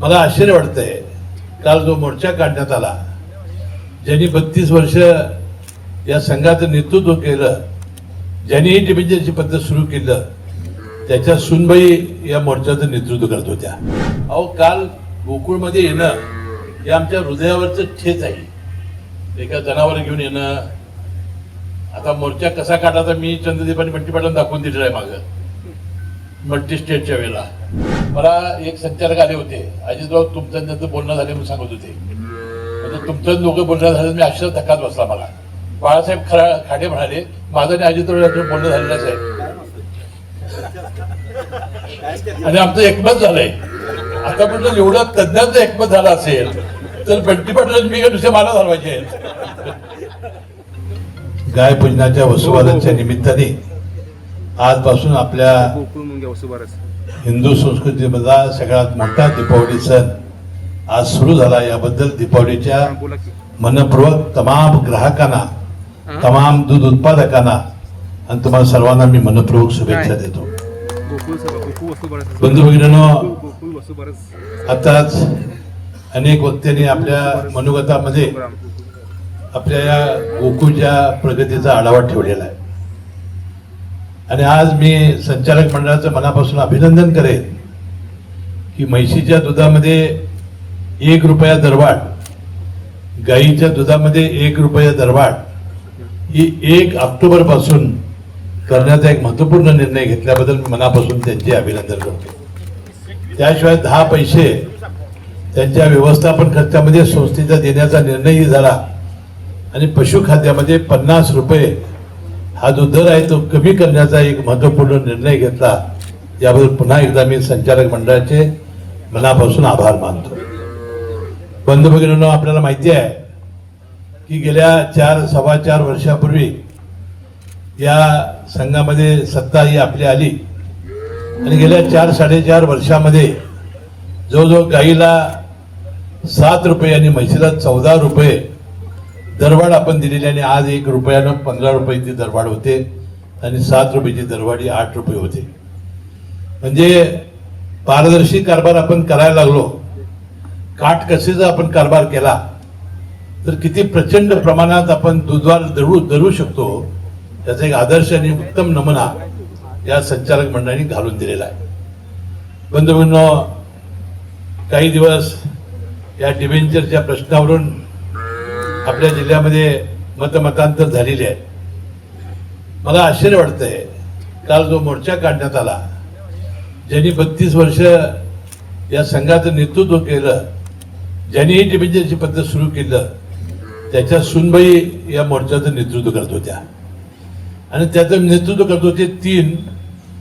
मला आश्चर्य वाटतंय. काल जो मोर्चा काढण्यात आला ज्यांनी बत्तीस वर्ष या संघाचं नेतृत्व केलं ज्यांनी ही डिपेंजरची पद्धत सुरू केलं त्याच्या सुनबाई या मोर्चाचं नेतृत्व करत होत्या. अहो काल गोकुळमध्ये येणं हे आमच्या हृदयावरचं ठेच आहे. एका जनावर घेऊन येणं आता मोर्चा कसा काढायचा मी चंद्रदीप आणि बंटी दाखवून दिलेला आहे मागं. मल्टी स्टेटच्या वेळेला. मला एक संचालक आले होते. अजितराव तुमचं त्यांचं बोलणं झाले म्हणून सांगत होते. म्हणजे तुमचं दोघं बोलणं झालं मी अक्षर धक्काच बसला मला. बाळासाहेब खरा खाडे म्हणाले माझं आणि अजितराव बोलणं झालेलं साहेब. आणि आमचं एकमत झालंय. आता म्हटलं एवढं तज्ञांचं एकमत झालं असेल तर बंटी पाटील मी काय दुसरे मला घालवायचे गाय पूजनाच्या वसुबारसच्या निमित्ताने आजपासून आपल्या हिंदू संस्कृतीमधला सगळ्यात मोठा दीपावली सण आज सुरू झाला. याबद्दल दीपावलीच्या मनपूर्वक तमाम ग्राहकांना तमाम दूध उत्पादकांना आणि तुम्हाला सर्वांना मी मनपूर्वक शुभेच्छा? देतो. बंधू भगिनींनो आताच अनेक वक्त्यांनी आपल्या मनोगतामध्ये. आपल्या या गोकुळच्या प्रगतीचा आढावा ठेवलेला आहे. आणि आज मी संचालक मंडळाचं मनापासून अभिनंदन करेन की म्हैशीच्या दुधामध्ये एक रुपया दरवाढ गाईच्या दुधामध्ये एक रुपया दरवाढ ही एक ऑक्टोबरपासून करण्याचा एक महत्त्वपूर्ण निर्णय घेतल्याबद्दल मी मनापासून त्यांचे अभिनंदन करतो. त्याशिवाय दहा पैसे त्यांच्या व्यवस्थापन खर्चामध्ये संस्थेचा देण्याचा निर्णयही झाला आणि पशुखाद्यामध्ये पन्नास रुपये हा जो दर आहे तो कमी करण्याचा एक महत्त्वपूर्ण निर्णय घेतला. याबद्दल पुन्हा एकदा मी संचालक मंडळाचे मनापासून आभार मानतो. बंधू आपल्याला माहिती आहे की गेल्या चार सव्वा चार वर्षापूर्वी या संघामध्ये सत्ता ही आपली आली. आणि गेल्या चार साडेचार वर्षामध्ये जवळजवळ गाईला सात रुपये आणि म्हशीला चौदा रुपये दरवाढ आपण दिलेली आणि आज एक रुपयानं पंधरा रुपयाची दरवाढ होते आणि सात रुपयाची दरवाढी आठ रुपये होते. म्हणजे पारदर्शी कारभार आपण करायला लागलो. काटकसीचा आपण कारभार केला तर किती प्रचंड प्रमाणात आपण दुधवार धरू धरू शकतो त्याचा एक आदर्श आणि उत्तम नमुना या संचालक मंडळाने घालून दिलेला आहे. बंधूंनो काही दिवस या डिव्हेंचरच्या प्रश्नावरून आपल्या जिल्ह्यामध्ये मतमतांतर झालेले आहे. मला आश्चर्य वाटतंय. काल जो मोर्चा काढण्यात आला ज्यांनी बत्तीस वर्ष या संघाचं नेतृत्व केलं ज्यांनी ही डिव्हिजनची पद्धत सुरू केलं त्याच्या सुनबाई या मोर्चाचं नेतृत्व करत होत्या. आणि त्याचं नेतृत्व करत होते तीन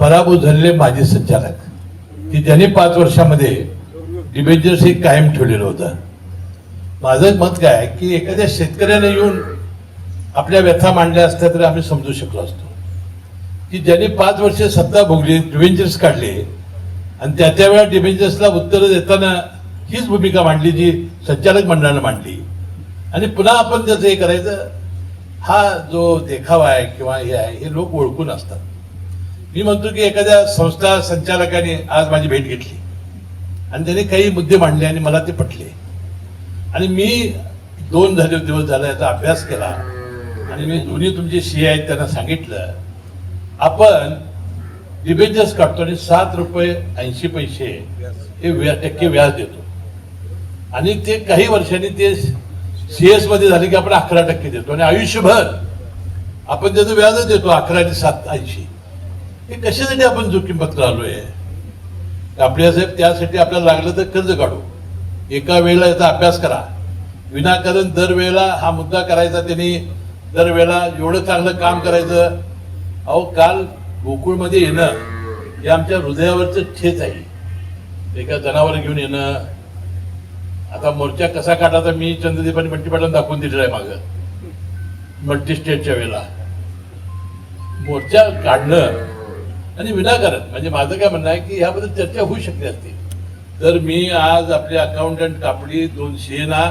पराभूत झालेले माजी संचालक की ज्यांनी पाच वर्षामध्ये डिबेंचर्स हे कायम ठेवलेलं होतं. माझं मत काय की एखाद्या शेतकऱ्याने येऊन आपल्या व्यथा मांडल्या असत्या तरी आम्ही समजू शकलो असतो. की ज्यांनी पाच वर्ष सत्ता भोगली डिव्हेंचर्स काढले आणि त्या त्या वेळा उत्तरं देताना हीच भूमिका मांडली जी संचालक मंडळानं मांडली. आणि पुन्हा आपण त्याचं हे करायचं हा जो देखावा आहे किंवा हे आहे हे लोक ओळखून असतात. मी म्हणतो की एखाद्या संस्था संचालकाने आज माझी भेट घेतली. आणि त्याने काही मुद्दे मांडले आणि मला ते पटले. आणि मी दोन झाले दिवस झाला याचा अभ्यास केला. आणि मी दोन्ही तुमचे सी आहेत त्यांना सांगितलं. आपण डिबेंचर्स काढतो आणि सात रुपये ऐंशी पैसे हे व्या टक्के व्याज देतो. आणि ते काही वर्षांनी ते सी मध्ये झाले की आपण अकरा टक्के देतो. आणि आयुष्यभर आपण त्याचं व्याजच देतो अकरा आणि सात ऐंशी. हे कशासाठी आपण जोखीम आलो आपल्या साहेब त्यासाठी आपल्याला लागलं तर कर्ज काढू. एका वेळेला याचा अभ्यास करा. विनाकारण दरवेळेला हा मुद्दा करायचा त्यांनी दरवेळेला एवढं चांगलं काम करायचं. अहो काल गोकुळमध्ये येणं हे आमच्या हृदयावरचं ठेच आहे. एका जनावर घेऊन येणं. आता मोर्चा कसा काढायचा मी चंद्रदीप आणि पाटण दाखवून दिलेला आहे मागं. मल्टी स्टेटच्या वेळेला. मोर्चा काढणं आणि विनाकारण म्हणजे माझं काय म्हणणं आहे की ह्याबद्दल चर्चा होऊ शकते असते. तर मी आज आपले अकाउंटंट कापडी दोन शेना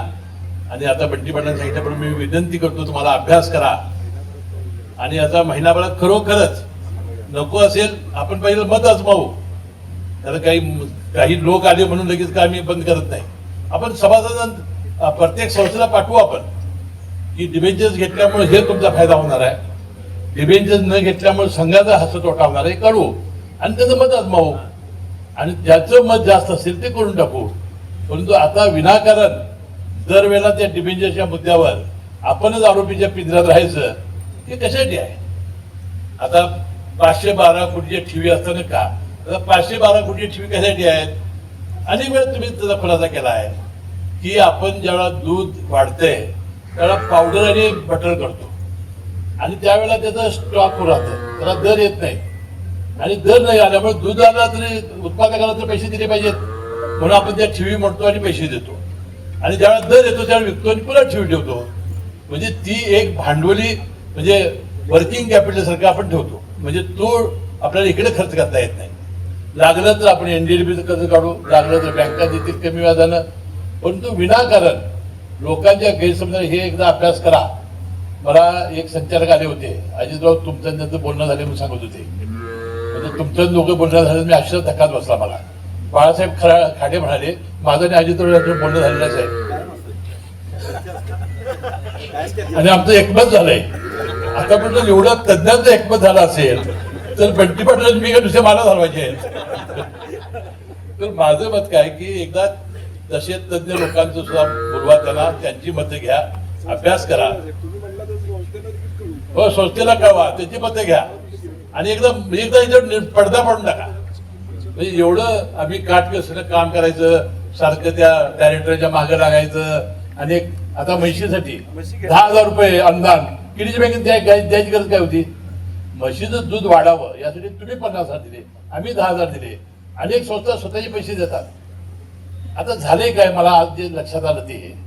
आणि आता बंटी पाटलांनी सांगितल्याप्रमाणे मी विनंती करतो तुम्हाला अभ्यास करा. आणि आता महिनाभरात खरोखरच नको असेल आपण पहिलं मत आजमावू. त्याला काही काही लोक आले म्हणून लगेच काय मी बंद करत नाही. आपण सभासदां प्रत्येक संस्थेला पाठवू आपण. की डिबेंचर्स घेतल्यामुळे हे तुमचा फायदा होणार आहे. डिबेंचर्स न घेतल्यामुळे संघाचा हस्त तोटा होणार आहे. करू आणि त्याचं मत आजमावू. आणि त्याचं मत जास्त असेल ते करून टाकू. परंतु आता विनाकारण दरवेळेला त्या डिबेंजरच्या मुद्द्यावर आपणच आरोपीच्या पिंजऱ्यात राहायचं हे कशासाठी आहे? आता पाचशे बारा कोटीच्या ठेवी असताना का? आता पाचशे बारा कोटी ठेवी कशासाठी आहेत? अनेक वेळा तुम्ही त्याचा खुलासा केला आहे की आपण ज्यावेळेला दूध वाढतंय त्याला पावडर आणि बटर करतो. आणि त्यावेळेला त्याचा स्टॉक राहतं त्याला दर येत नाही. आणि दर नाही आल्यामुळे दुधाला तरी उत्पादकाला तर पैसे दिले पाहिजेत. म्हणून आपण त्या ठेवी म्हणतो आणि पैसे देतो. आणि ज्यावेळेला दर येतो त्यावेळेला विकतो आणि पुन्हा ठेवी ठेवतो. म्हणजे ती एक भांडवली म्हणजे वर्किंग कॅपिटल सारखं आपण ठेवतो. म्हणजे तो आपल्याला इकडे खर्च करता येत नाही. लागलं तर आपण एनडीडीबीचं कर्ज काढू लागलं तर बँका देतील कमी व्याजानं. परंतु विनाकारण लोकांच्या गैरसमजा हे एकदा अभ्यास करा. मला एक संचालक आले होते. अजितराव तुमचं त्यांचं बोलणं झाले म्हणून सांगत होते. तुमचं दोघं बोलणं झालं मी अक्षरशः धक्कात बसला मला. बाळासाहेब खरा खाडे म्हणाले माझं आणि अजित बोलणं झालेलंच आहे. आणि आमचं एकमत झालंय. आता पण एवढा तज्ञांचं एकमत झालं असेल तर बंटी पाटील मी काय दुसऱ्या मला घालवायचे? तर माझं मत काय की एकदा तसे तज्ञ लोकांचं सुद्धा बोलवा त्यांना त्यांची मतं घ्या अभ्यास करा. हो संस्थेला कळवा त्याची मतं घ्या. आणि एकदा एकदा याच्यावर पडदा पाडून टाका. म्हणजे एवढं आम्ही काटकसरीनं काम करायचं सारखं त्या डायरेक्टरच्या मागे लागायचं आणि आता म्हशीसाठी दहा हजार रुपये अनुदान. किडीची बँकेत द्याय द्याय- द्यायची गरज काय होती? म्हशीचं दूध वाढावं यासाठी तुम्ही पन्नास हजार दिले आम्ही दहा हजार दिले अनेक संस्था स्वतःचे पैसे देतात. आता झाले काय? मला आज जे लक्षात आलं ते.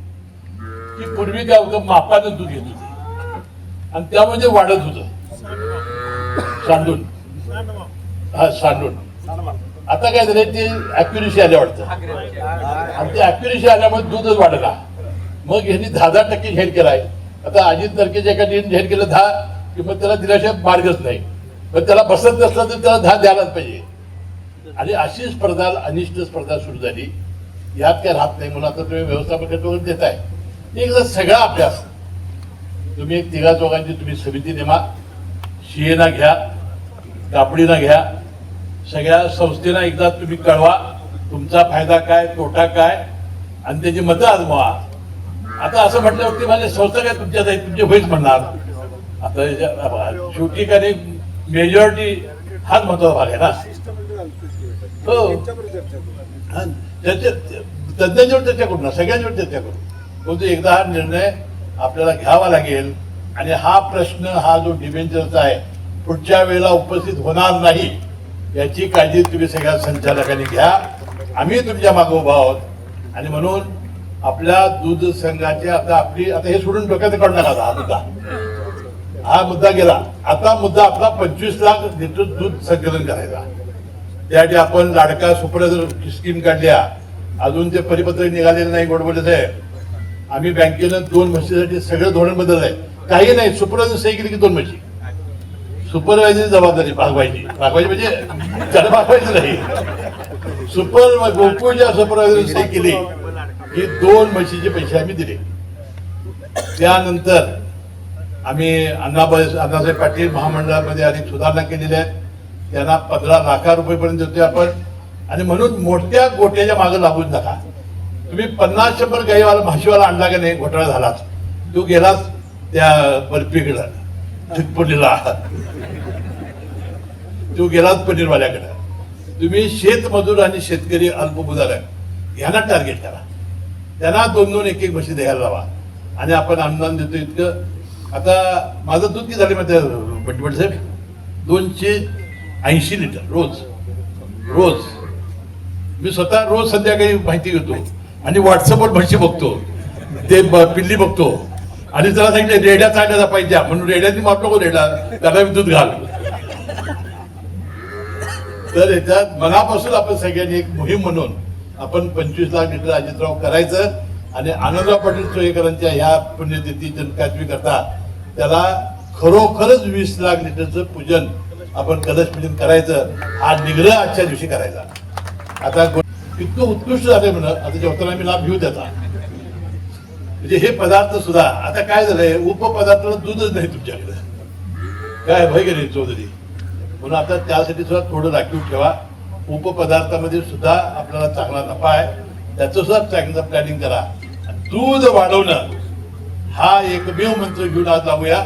की पूर्वी काय होतं? मापानं दूध घेत होते. आणि त्यामध्ये वाढत होतं. सांडून हा सांडून आता काय झालं ते अॅक्युरेसी आल्या वाटतं. आणि ते अॅक्युरेसी आल्यामुळे दूधच वाढला. मग यांनी दहा दहा टक्के जाहीर केलाय. आता अजित नरकेच्या एका टीम जाहीर केलं दहा की मग त्याला दिल्याशिवाय मार्गच नाही. पण त्याला बसत नसलं तर त्याला दहा द्यायलाच पाहिजे. आणि अशी स्पर्धा अनिष्ट स्पर्धा सुरू झाली. यात काय राहत नाही. म्हणून आता तुम्ही व्यवस्थापकाचं वगैरे देताय. एकदा सगळा अभ्यास. तुम्ही एक तिघा चौघांची तुम्ही समिती नेमा. शिएना घ्या कापडीना घ्या. सगळ्या संस्थेना एकदा तुम्ही कळवा तुमचा फायदा काय तोटा काय आणि त्याची मतं आजमावा. आता असं म्हटल्यावरती माझ्या संस्था काय तुमच्यात आहे तुमचे होईच म्हणणार. आता शेवटी काय मेजॉरिटी हाच महत्त्वाचा भाग आहे ना. हो. त्याच्या तज्ञांच्यावर चर्चा करू ना सगळ्यांच्यावर चर्चा करू. परंतु एकदा हा निर्णय आपल्याला घ्यावा लागेल आणि हा प्रश्न हा जो डिबेंचरचा आहे पुढच्या वेळेला उपस्थित होणार नाही याची काळजी तुम्ही सगळ्या संचालकांनी घ्या. आम्ही तुमच्या मागे उभा आहोत. आणि म्हणून आपल्या दूध संघाचे आता आपली आता हे सोडून डोक्यात काढून नका हा मुद्दा. हा मुद्दा गेला. आता मुद्दा आपला पंचवीस लाख लिटर दूध संकलन करायचा. त्यासाठी आपण लाडका सुपर स्कीम काढल्या. अजून ते परिपत्रक निघालेलं नाही गोडबोले साहेब. आम्ही बँकेनं दोन म्हशीसाठी सगळं धोरण बदललंय. काही नाही सुपरवायझर सही केली की दोन म्हशी. सुपरवायझर जबाबदारी भागवायची. भागवायची म्हणजे त्याला भागवायचं नाही. सुपर गोकुळच्या सुपरवायझर सही केली की दोन म्हशीचे पैसे आम्ही दिले. त्यानंतर आम्ही अण्णाबाई अण्णासाहेब पाटील महामंडळामध्ये अनेक सुधारणा केलेल्या आहेत. त्यांना पंधरा लाखा रुपयेपर्यंत देतोय आपण. आणि म्हणून मोठ्या गोट्याच्या मागे लागून नका. तुम्ही पन्नास शंभर गाईवाला म्हशीवाला आणला का नाही घोटाळा झालाच. तो गेलास त्या बर्फीकडं आहात. तो गेलात पनीरवाल्याकडं तुम्ही शेतमजूर आणि शेतकरी अल्पभूधारक ह्यांना टार्गेट करा. त्यांना दोन दोन एक एक म्हशी द्यायला लावा. आणि आपण अनुदान देतो इतकं. आता माझं दूध किती झाले माहिती बटबट साहेब? दोनशे ऐंशी लिटर रोज. रोज. मी स्वतः रोज संध्याकाळी माहिती घेतो. आणि व्हॉट्सअपवर म्हशी बघतो. ते ब- पिल्ली बघतो. आणि त्याला सांगितलं रेड्या चालण्याचा पाहिजे म्हणून रेड्याची माप नको रेडा त्याला विद्युत घाल. तर याच्यात मनापासून आपण सगळ्यांनी एक मोहीम म्हणून आपण पंचवीस लाख लिटर अजितराव करायचं आणि आनंदराव पाटील सोयेकरांच्या ह्या पुण्यतिथी जनकात्मी करता त्याला खरोखरच वीस लाख लिटरचं पूजन आपण कलश पूजन करायचं हा निग्रह आजच्या दिवशी करायचा. आता इतकं उत्कृष्ट झाले म्हणा आता जेवताना मी लाभ घेऊ त्याचा. म्हणजे हे पदार्थ सुद्धा आता काय झालंय उपपदार्थाला दूधच नाही तुमच्याकडे. काय भय गेले चौधरी. म्हणून आता त्यासाठी सुद्धा थोडं राखीव ठेवा. उपपदार्थामध्ये सुद्धा आपल्याला चांगला नफा आहे. त्याचं सुद्धा चांगलं प्लॅनिंग करा. दूध वाढवणं हा एकमेव मंत्र घेऊन आज लावूया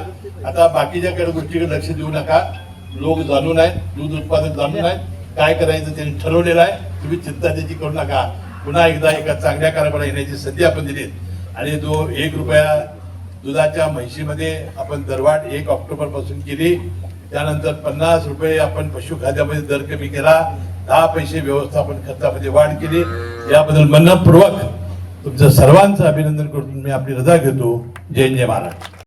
आता बाकीच्याकडे गोष्टीकडे लक्ष देऊ नका. लोक जाणून आहेत दूध उत्पादक जाणून आहेत. काय करायचं त्यांनी ठरवलेलं आहे. तुम्ही चिंता त्याची करू नका. पुन्हा एकदा एका चांगल्या कारभारा येण्याची संधी आपण दिली. आणि जो एक रुपया दुधाच्या म्हैशीमध्ये आपण दरवाढ एक ऑक्टोबरपासून केली त्यानंतर पन्नास रुपये आपण पशुखाद्यामध्ये दर कमी केला दहा पैसे व्यवस्थापन खर्चामध्ये वाढ केली. याबद्दल मनपूर्वक तुमचं सर्वांचं अभिनंदन करून मी आपली रजा घेतो. जय जय महाराज